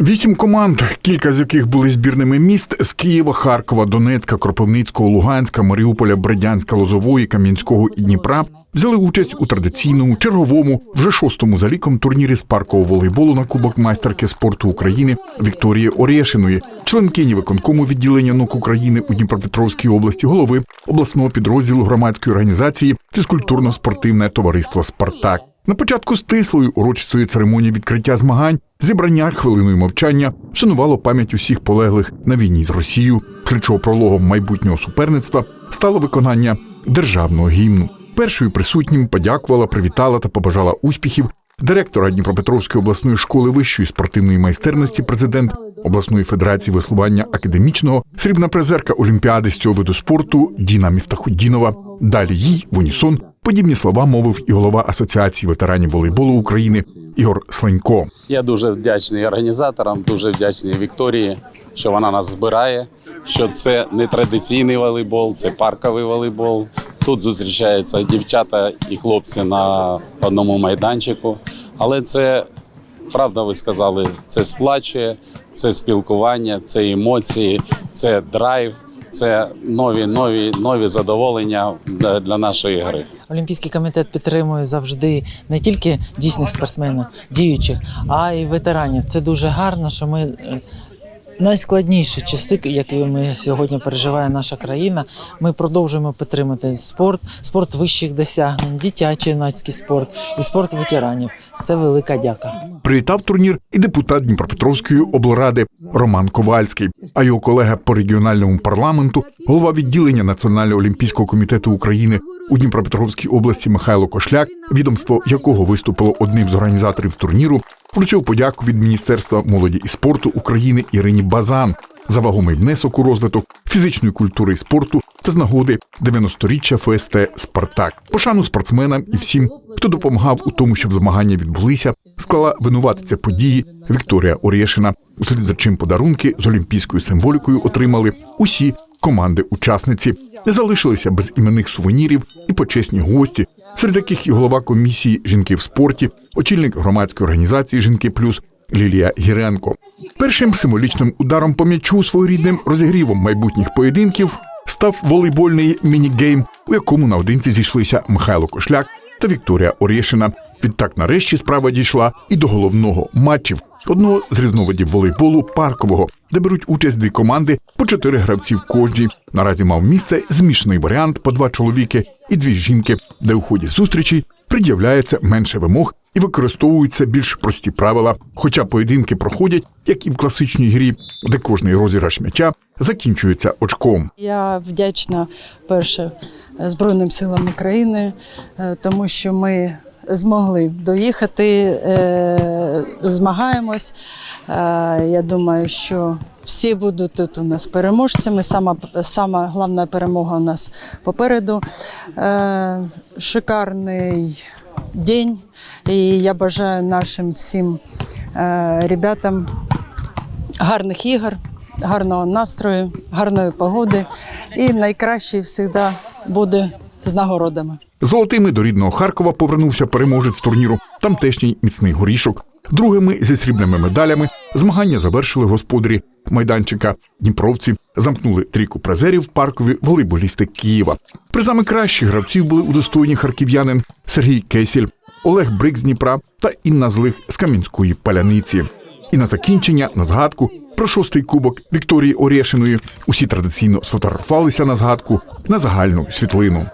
Вісім команд, кілька з яких були збірними міст з Києва, Харкова, Донецька, Кропивницького, Луганська, Маріуполя, Бердянська, Лозової, Кам'янського і Дніпра, взяли участь у традиційному черговому, вже шостому за ліком турнірі з паркового волейболу на Кубок майстерки спорту України Вікторії Орєшиної, членкині виконкому відділення НОК України у Дніпропетровській області, голови обласного підрозділу громадської організації фізкультурно-спортивне товариство Спартак. На початку стислої урочистої церемонії відкриття змагань зібрання хвилиною мовчання шанувало пам'ять усіх полеглих на війні з Росією, після чого прологом майбутнього суперництва стало виконання державного гімну. Першою присутнім подякувала, привітала та побажала успіхів директора Дніпропетровської обласної школи вищої спортивної майстерності, президент обласної федерації веслування академічного, срібна призерка Олімпіади з цього виду спорту Діна Міфтахуддінова. Далі їй в унісон подібні слова мовив і голова асоціації ветеранів волейболу України Ігор Сленько. Я дуже вдячний організаторам, дуже вдячний Вікторії, що вона нас збирає. Що це не традиційний волейбол, це парковий волейбол. Тут зустрічаються дівчата і хлопці на одному майданчику. Але це правда, ви сказали, це сплачує, це спілкування, це емоції, це драйв, це нові, нові, нові задоволення для нашої гри. Олімпійський комітет підтримує завжди не тільки дійсних спортсменів, діючих, а й ветеранів. Це дуже гарно, що ми е, найскладніші часи, які ми сьогодні переживає наша країна. Ми продовжуємо підтримати спорт, спорт вищих досягнень, дитячий юнацький спорт і спорт ветеранів. Це велика дяка. Привітав турнір і депутат Дніпропетровської облради Роман Ковальський, а його колега по регіональному парламенту, голова відділення Національного олімпійського комітету України у Дніпропетровській області Михайло Кошляк, відомство якого виступило одним з організаторів турніру, вручив подяку від Міністерства молоді і спорту України Ірині Базан за вагомий внесок у розвиток фізичної культури і спорту та з нагоди 90-річчя ФСТ Спартак. Пошану спортсменам і всім, хто допомагав у тому, щоб змагання відбулися, склала винуватиця події Вікторія Орєшина. Услід за чим подарунки з олімпійською символікою отримали усі команди-учасниці. Не залишилися без іменних сувенірів і почесні гості, серед яких і голова комісії жінки в спорті, очільник громадської організації Жінки Плюс Лілія Гіренко. Першим символічним ударом по м'ячу своєрідним розігрівом майбутніх поєдинків став волейбольний міні-гейм, у якому наодинці зійшлися Михайло Кошляк та Вікторія Орєшина. Відтак, нарешті, справа дійшла і до головного матчів одного з різновидів волейболу паркового, де беруть участь дві команди по чотири гравці в кожній. Наразі мав місце змішаний варіант по два чоловіки і дві жінки, де у ході зустрічі пред'являється менше вимог і використовуються більш прості правила. Хоча поєдинки проходять, як і в класичній грі, де кожний розіграш м'яча закінчується очком. Я вдячна перше Збройним силам України, е, тому що ми змогли доїхати, е, змагаємось. Е, Я думаю, що всі будуть тут у нас переможцями. Сама, сама головна перемога у нас попереду. Е, Шикарний день. І я бажаю нашим всім ребятам гарних ігор, гарного настрою, гарної погоди. І найкраще завжди буде з нагородами. Золотими до рідного Харкова повернувся переможець турніру тамтешній міцний горішок. Другими зі срібними медалями змагання завершили господарі майданчика. Дніпровці замкнули трійку призерів паркові волейболісти Києва. Призами кращих гравців були удостоєні харків'янин Сергій Кесіль, Олег Брик з Дніпра та Інна Злих з Кам'янської паляниці. І на закінчення, на згадку про шостий кубок Вікторії Орєшиної усі традиційно сфотографувалися на згадку на загальну світлину.